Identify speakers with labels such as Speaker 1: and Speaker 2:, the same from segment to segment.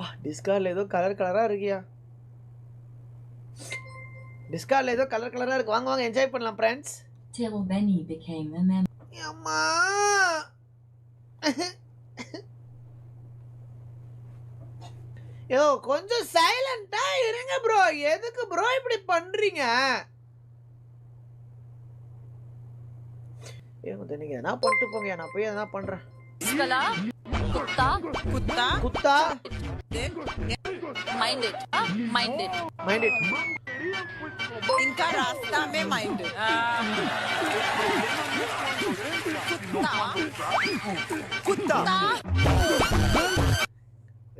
Speaker 1: அப்பா டிஸ்கார்டில் ஏதோ கலர் கலரா இருக்கியா? டிஸ்கார்டில் ஏதோ கலர் கலரா இருக்கு. வாங்க வாங்க என்ஜாய் பண்ணலாம் friends
Speaker 2: Till Benny became a member.
Speaker 1: அம்மா. யோ கொஞ்சம் சைலண்டா இருங்க ப்ரோ எதுக்கு ப்ரோ இப்படி பண்றீங்க? ஏன் நீங்க எதனா பண்ணிட்டு போங்க நான் போய் எதனா பண்றேன்.
Speaker 3: குத்தா
Speaker 4: குத்தா?
Speaker 1: குத்தா?
Speaker 3: माइंडेड माइंडेड
Speaker 1: மைண்ட் இட்
Speaker 4: इनका रास्ता में माइंड कुत्ता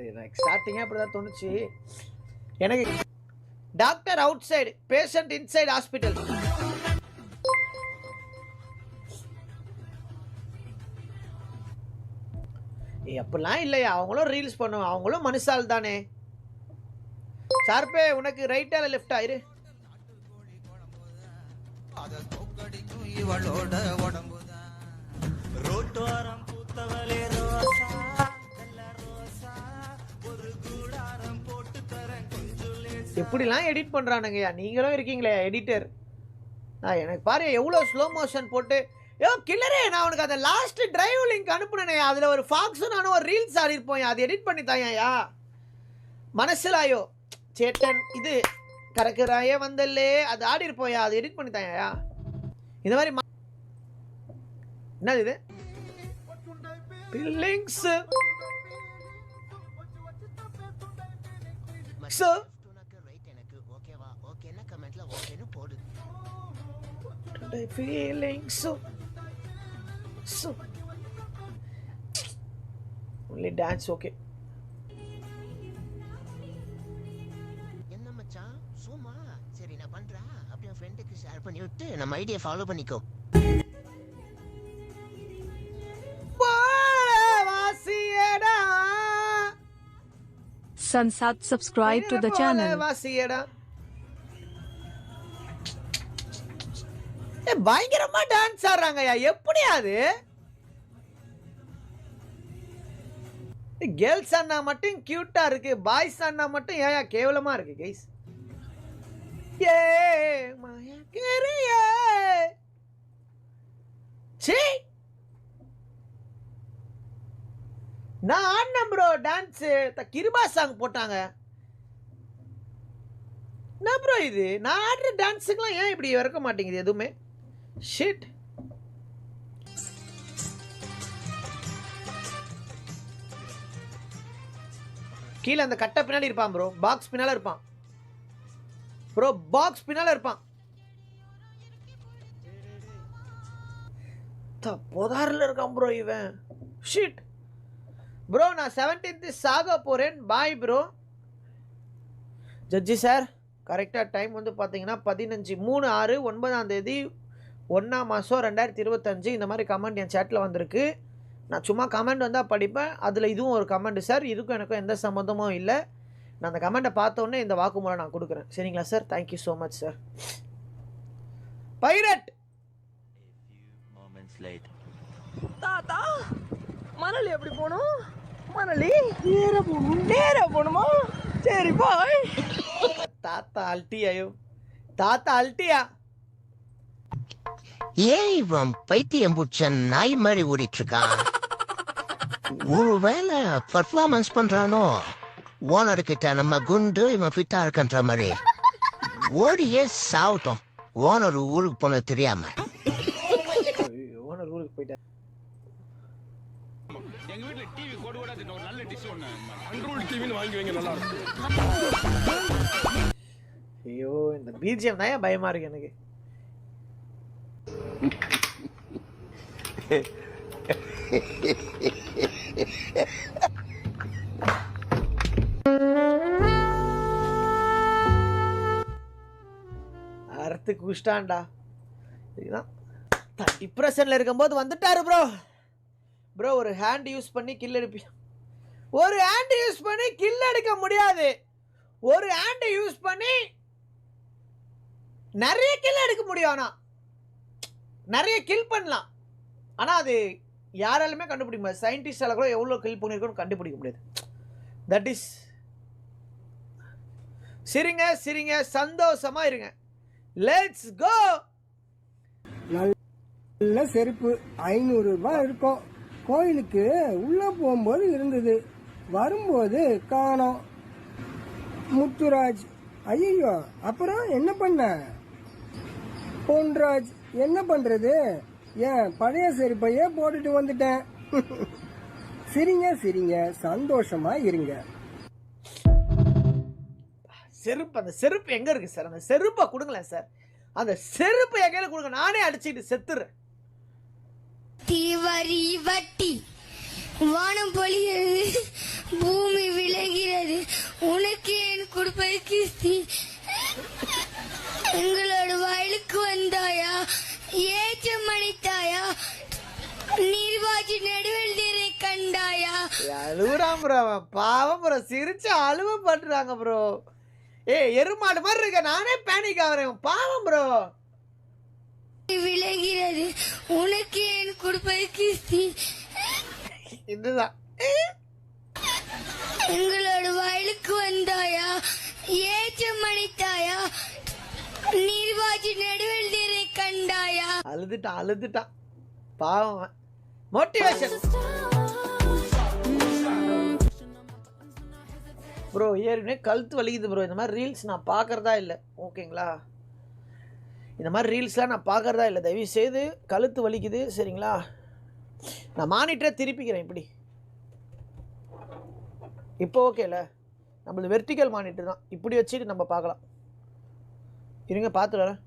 Speaker 1: எனக்கு ஸ்டார்டிங்கே அப்படி தான் தோணுச்சு எனக்கு doctor outside patient inside hospital எப்படிலாம் இல்லையா? அவங்களும் ரீல்ஸ் பண்ணுவோம் அவங்களும் மனுஷால் தானே. சார்பே உனக்கு ரைட்டா இல்லை லெஃப்டா இரு.
Speaker 5: ரோட்டோரம் பூத்தவளே ரோசா ஒரு
Speaker 1: எப்படிலாம் எடிட் பண்ணுறானுங்கய்யா நீங்களும் இருக்கீங்களே எடிட்டர் நான் எனக்கு பாரு எவ்வளோ ஸ்லோ மோஷன் போட்டு யோ கில்லரே நான் உனக்கு அந்த லாஸ்ட் டிரைவ் லிங்க் அனுப்புனேனே. அதில் ஒரு ஃபாக்ஸும் நானும் ஒரு ரீல்ஸ் ஆடிருப்போம். அது எடிட் பண்ணி தாயா மனசிலாயோ சேட்டன் இது கறக்குறாயே வந்தல்லே. அது ஆடி இருப்போயா அது எடிட் பண்ணி தாயா இந்த மாதிரி என்னது இது? பில்லிங்ஸ் So-
Speaker 6: உனக்கு
Speaker 1: so only dance okay.
Speaker 6: என்ன மச்சான்? சும்மா. சரி நான் பண்றேன். அப்படியே ஃப்ரெண்டுக்கு ஷேர் பண்ணி விட்டு நம்ம ஐடியா ஃபாலோ பண்ணிக்கோ.
Speaker 1: வாசியடா
Speaker 7: Sansat subscribe to the channel.
Speaker 1: வாசியடா ஏ பயங்கரமா டான்ஸ் ஆடுறாங்கய்யா. எப்படி அது? கேர்ள்ஸ் அண்ணா மட்டும் கியூட்டா இருக்கு. பாய்ஸ் அண்ணா மட்டும் ஏயா கேவலமா இருக்கு கைஸ் ஏ மயக்கறியே சீ நான் ஆடினேன் ப்ரோ டான்ஸு கிருபா சாங் போட்டாங்க. என்ன ப்ரோ இது? நான் ஆடுற டான்ஸுக்கெல்லாம் ஏன் இப்படி இறக்க மாட்டேங்குது எதுவுமே? ஷிட் கீழே அந்த கட்டை பின்னாடி இருப்பான் ப்ரோ பாக்ஸ் பின்னால இருப்பான். ப்ரோ பாக்ஸ் பின்னால இருப்பான். த, இருக்கான் ப்ரோ இவன். ஷிட் ப்ரோ நான் செவன்டீன்த் சாக போகிறேன் பாய் ப்ரோ ஜட்ஜி சார் கரெக்டாக டைம் வந்து பார்த்தீங்கன்னா பதினஞ்சு மூணு ஆறு ஒன்பதாம் தேதி ஒன்றாம் மாதம் ரெண்டாயிரத்தி இருபத்தஞ்சு. இந்த மாதிரி கமெண்ட் என் சேட்டில் வந்திருக்கு. நான் சும்மா கமெண்ட் வந்தால் படிப்பேன். அதில் இதுவும் ஒரு கமெண்ட். சார் இதுக்கும் எனக்கும் எந்த சம்மந்தமும் இல்லை. நான் அந்த கமெண்ட்டை பார்த்தோன்னே இந்த வாக்குமூலம் நான் கொடுக்குறேன். சரிங்களா sir? Thank you so much
Speaker 5: sir pirate
Speaker 4: தாத்தா மணலி எப்படி போகணும்? மணலி நேர போகணும். நேர போகணுமா? சரி பாய்
Speaker 1: தாத்தா அல்ட்டியாயோ. தாத்தா அல்ட்டியா?
Speaker 6: ஏன் இவன் பைத்தியம் பிடிச்ச நாய் மாதிரி ஓடிட்டு இருக்கான். ஒருவேளை பர்ஃபார்மன்ஸ் பண்றானோ? ஓனர் கிட்ட நம்ம குண்டு இவன் ஃபிட்டா இருக்கன்ற மாதிரி. ஓடியே சாவட்டும். ஓனர் ஊருக்கு போன தெரியாம.
Speaker 1: ஓனர் ஊருக்கு போயிட்டேன்
Speaker 8: எங்க வீட்ல டிவி கோடு கூட ஒரு நல்ல டிஷ் ஒண்ணு அன்ரூல் டிவின்னு வாங்கி வைங்க நல்லா இருக்கும்
Speaker 1: ஐயோ இந்த பிஜிஎம் தான் பயமா இருக்கு எனக்கு. அறுத்து குஷ்டான்டா இதுதான். டிப்ரெஷனில் இருக்கும்போது வந்துட்டாரு ப்ரோ ப்ரோ ஒரு ஹேண்ட் யூஸ் பண்ணி கில் எடுப்பி ஒரு ஹேண்ட் யூஸ் பண்ணி கில் எடுக்க முடியாது. ஒரு ஹேண்டை யூஸ் பண்ணி நிறைய கில் எடுக்க முடியும் ஆனால் நிறைய கில் பண்ணலாம். ஆனால் அது யாராலுமே கண்டுபிடிக்க முடியாது. சயின்டிஸ்டால கூட எவ்வளோ கில் பண்ணியிருக்கோன்னு கண்டுபிடிக்க முடியாது. தட் இஸ் சிரிங்க சிரிங்க சந்தோஷமா இருங்க. லெட்ஸ் கோ
Speaker 9: நல்ல செருப்பு ஐநூறு ரூபாய் இருக்கும். கோயிலுக்கு உள்ள போகும்போது இருந்தது. வரும்போது காணோம். முத்துராஜ் ஐயோ அப்புறம் என்ன பண்ண? பொன்ராஜ் என்ன பண்றது? ஏன் பழைய செருப்பையே போட்டுட்டு வந்துட்டேன். சிரிங்க சிரிங்க சந்தோஷமா இருங்க.
Speaker 1: செருப்பு அந்த செருப்பு எங்க இருக்கு சார்? அந்த செருப்பை கொடுங்களேன் சார். அந்த செருப்பு என் கையில கொடுங்க. நானே அடிச்சுட்டு செத்துறேன்.
Speaker 10: தீவரி வட்டி வானம் பொழிகிறது பூமி விளைகிறது உனக்கு ஏன் கொடுப்பது கிஸ்தி எங்களோட வயலுக்கு வந்தாயா? ஏற்றம் அணித்தாயா நீர்வாஜி நடுவில் நீரை கண்டாயா?
Speaker 1: அழுகுறான் ப்ரோ. பாவம் ப்ரோ. சிரிச்சு அழுவ பண்றாங்க ப்ரோ. ஏ எருமாடு மாதிரி இருக்க. நானே பேனிக் ஆகிறேன். பாவம் ப்ரோ
Speaker 10: விளைகிறது உனக்கு ஏன் கொடுப்பது கிஸ்தி
Speaker 1: இதுதான்.
Speaker 10: எங்களோட வயலுக்கு வந்தாயா? ஏற்றம் அணித்தாயா நீர்வாஜி நடுவில் நீரை கண்டாயா?
Speaker 1: அழுதுட்டான் அழுதுட்டான். பாவம் மோட்டிவேஷன் ப்ரோ ஏற்கனவே கழுத்து வலிக்குது ப்ரோ இந்த மாதிரி ரீல்ஸ் நான் பார்க்குறதா இல்லை. ஓகேங்களா? இந்த மாதிரி ரீல்ஸ்லாம் நான் பார்க்கறதா இல்லை. தயவு செய்து கழுத்து வலிக்குது. சரிங்களா? நான் மானிட்டரை திருப்பிக்கிறேன் இப்படி. இப்போ ஓகேல நம்மளது வெர்டிக்கல் மானிட்டர் தான். இப்படி வச்சுட்டு நம்ம பார்க்கலாம். இருங்க பார்த்து வரேன்.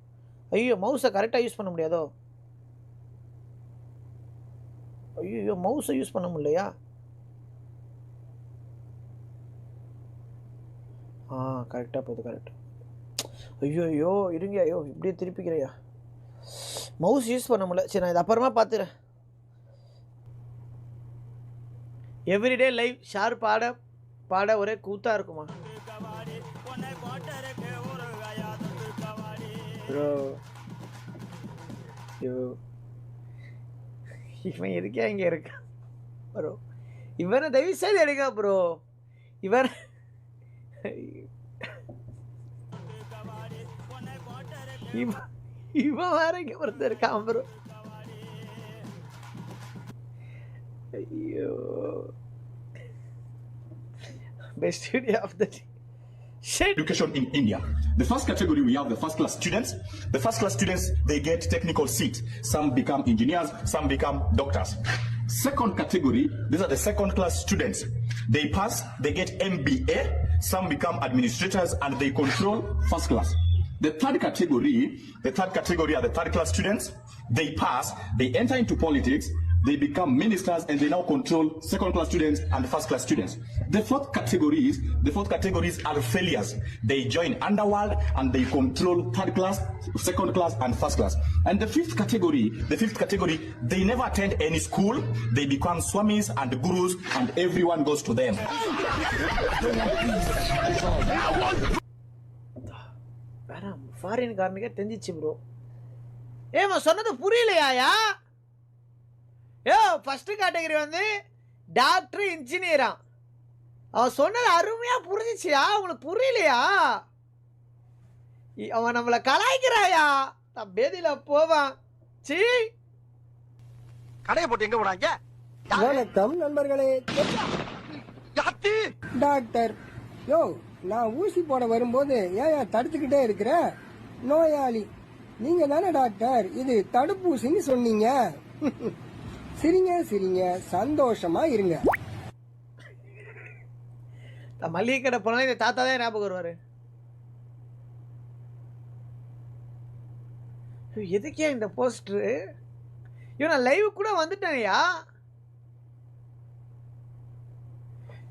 Speaker 1: ஐயோ மவுஸை கரெக்டாக யூஸ் பண்ண முடியாதோ? ஐயோ மவுஸை யூஸ் பண்ண முடியலையா? ஆ கரெக்டாக போகுது கரெக்ட் ஐயோ ஐயோ இருங்க ஐயோ இப்படியே திருப்பிக்கிறையா மவுஸ் யூஸ் பண்ண முடியல. சரி நான் இது அப்புறமா பார்த்துறேன் எவ்ரிடே லைவ் ஷார் பாட பாட ஒரே கூத்தாக இருக்குமா? ப்ரோ ஐயோ. இவன் எதுக்கே இங்கே இருக்கான்? ப்ரோ இவனை தயவு செய்து எடுக்கா ப்ரோ இவன் ഇവമാരൊക്കെ വെറുതെ ഒരു കാമ്പർ അയ്യോ best studio of the
Speaker 11: education in India. The first category we have the first class students. The first class students they get technical seats. Some become engineers, some become doctors. Second category, these are the second class students. They pass, they get MBA, some become administrators and they control first class. The third category, the third category are the third class students. They pass, they enter into politics, they become ministers and they now control second class students and first class students. The fourth categories, the fourth categories are failures. They join underworld and they control third class, second class and first class. And the fifth category, the fifth category, they never attend any school. They become swamis and gurus and everyone goes to them.
Speaker 1: வேற foreign காரனுக்கே தெரிஞ்சிச்சு bro ஏமா சொன்னது புரியலையாயா? A first category வந்து doctor இன்ஜினியரா அவன் சொன்னது அருமையா புரிஞ்சிச்சியா? உங்களுக்கு புரியலையா? அவன் நம்மளை கலாய்க்கிறாயா? நான் பேதியில போவான். சீ
Speaker 5: கடையை போட்டு எங்க போனாங்க?
Speaker 9: வணக்கம் நண்பர்களே. டாக்டர். யோ நான் ஊசி போட வரும்போது ஏன் தடுத்துக்கிட்டே இருக்கிற? நோயாளி. நீங்க தானே டாக்டர்? இது தடுப்பூசின்னு சொன்னீங்க. சிரிங்க சிரிங்க. சந்தோஷமா இருங்க.
Speaker 1: மளிகை கடை போனாலும் இந்த தாத்தா தான் ஞாபகம் வருவாரு. எதுக்கே இந்த போஸ்டரு? ஐயோ நான் லைவ் கூட வந்துட்டேனையா.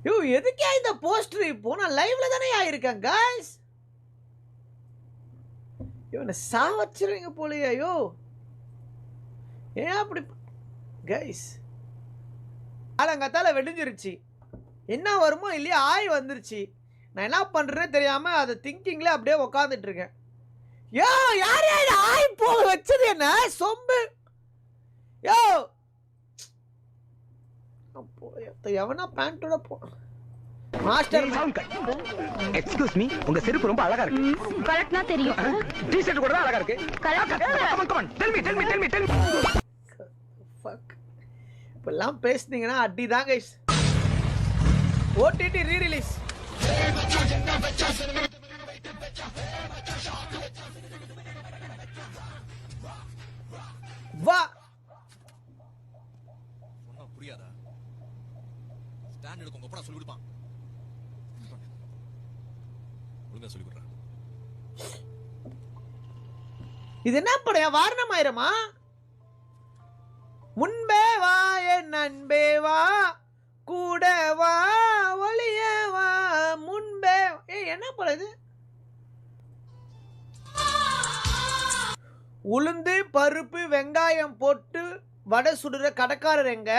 Speaker 1: ஐயோ எதுக்கே இந்த போஸ்டர்? இப்போ நான் லைவ்ல தானே ஆயிருக்கேன் காய்ஸ் இவனை சாவச்சிருவீங்க போலயே ஐயோ. ஏன் அப்படி கைஸ் காலங்கத்தால வெடிஞ்சிருச்சு. என்ன வருமோ இல்லையா ஆய் வந்துருச்சு. நான் என்ன பண்றேன்னு தெரியாம அதை திங்கிங்கில் அப்படியே உக்காந்துட்டு இருக்கேன். யோ யார் யார் ஆய் போக வச்சது என்ன? சொம்பு. யோ. அப்போ எவனா பேண்ட்டோட போ மாஸ்டர்
Speaker 5: எக்ஸ்கியூஸ் மீ உங்க செருப்பு ரொம்ப அழகா இருக்கு.
Speaker 10: கரெக்ட்னா தெரியும்.
Speaker 5: டி ஷர்ட் கூட தான் அழகா இருக்கு. Tell me tell me tell me tell me
Speaker 1: fuck இப்பெல்லாம் பேசுனீங்கன்னா அடி தான் கைஸ் ஓடிடி ரீ ரிலீஸ் வா.
Speaker 8: புரியாதா? ஸ்டாண்ட் எடுக்க உங்க அப்பா சொல்லி கொடுப்பான் ஒழுங்கா சொல்லி கொடுறேன்
Speaker 1: இது என்ன படம் வாரணமாயிரமா? முன்பே வா என் நண்பே வா கூட வா ஒளிய வா முன்பே ஏய் என்ன படம் இது? உளுந்து பருப்பு வெங்காயம் போட்டு வடை சுடுற கடைக்காரர் எங்க?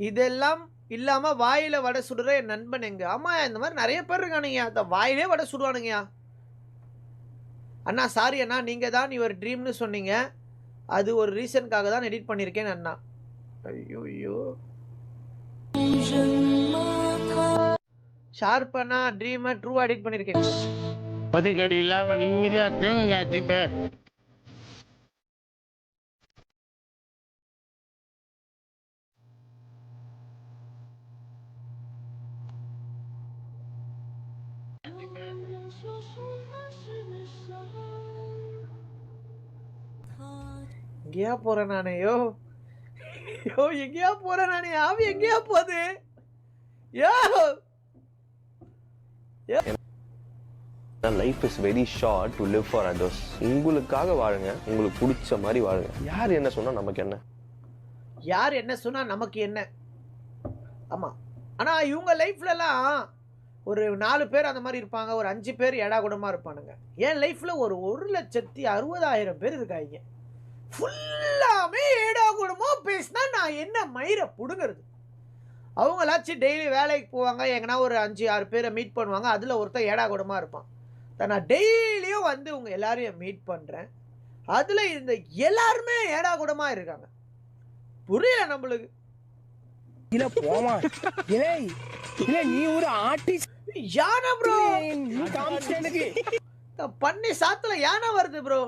Speaker 1: இதெல்லாம் இல்லாமல் வாயில் வடை சுடுற என் நண்பன் எங்க? ஆமாம் இந்த மாதிரி நிறைய பேர் இருக்கானுங்க அந்த வாயிலே வடை சுடுவானுங்கயா அண்ணா சாரி அண்ணா நீங்கள் தான் இவர் ட்ரீம்னு சொன்னீங்க. அது ஒரு ரீசனுக்காக தான் எடிட் பண்ணியிருக்கேன் அண்ணா. ஐயோ ஐயோ ஷார்ப் அண்ணா ட்ரீமை ட்ரூவாக எடிட் பண்ணியிருக்கேன் எங்கேயா போறேன் நானே? யோ. யோ எங்கேயா போறேன் நானே? ஆவி எங்கேயா போகுது? யோ.
Speaker 12: Life is very short to live for others உங்களுக்காக வாழுங்க. உங்களுக்கு பிடிச்ச மாதிரி வாழுங்க. யார் என்ன சொன்னா நமக்கு என்ன?
Speaker 1: யார் என்ன சொன்னா நமக்கு என்ன? ஆமா. ஆனா இவங்க லைஃப்லலாம் ஒரு நாலு பேர் அந்த மாதிரி இருப்பாங்க. ஒரு அஞ்சு பேர் ஏடா கூடமா இருப்பானுங்க. என் லைஃப்ல ஒரு ஒரு லட்சத்தி அறுபதாயிரம் பேர் இருக்காங்க ஃபுல்லாமே ஏடா கூடமா பேசினா நான் என்ன மயிரை புடுங்கிறது? அவங்களாச்சும் டெய்லி வேலைக்கு போவாங்க எங்கன்னா ஒரு அஞ்சு ஆறு பேரை மீட் பண்ணுவாங்க அதில் ஒருத்தன் ஏடா கூடமா இருப்பான் நான் டெய்லியும் வந்து உங்க எல்லாரையும் மீட் பண்ணுறேன் அதில் இந்த எல்லாருமே ஏடா கூடமா இருக்காங்க. புரியல நம்மளுக்கு.
Speaker 9: இல்ல போமா. இல்லை இல்ல நீ ஒரு ஆர்டிஸ்ட்
Speaker 1: யானை ப்ரோ பண்ணி சாத்துல யானை வருது ப்ரோ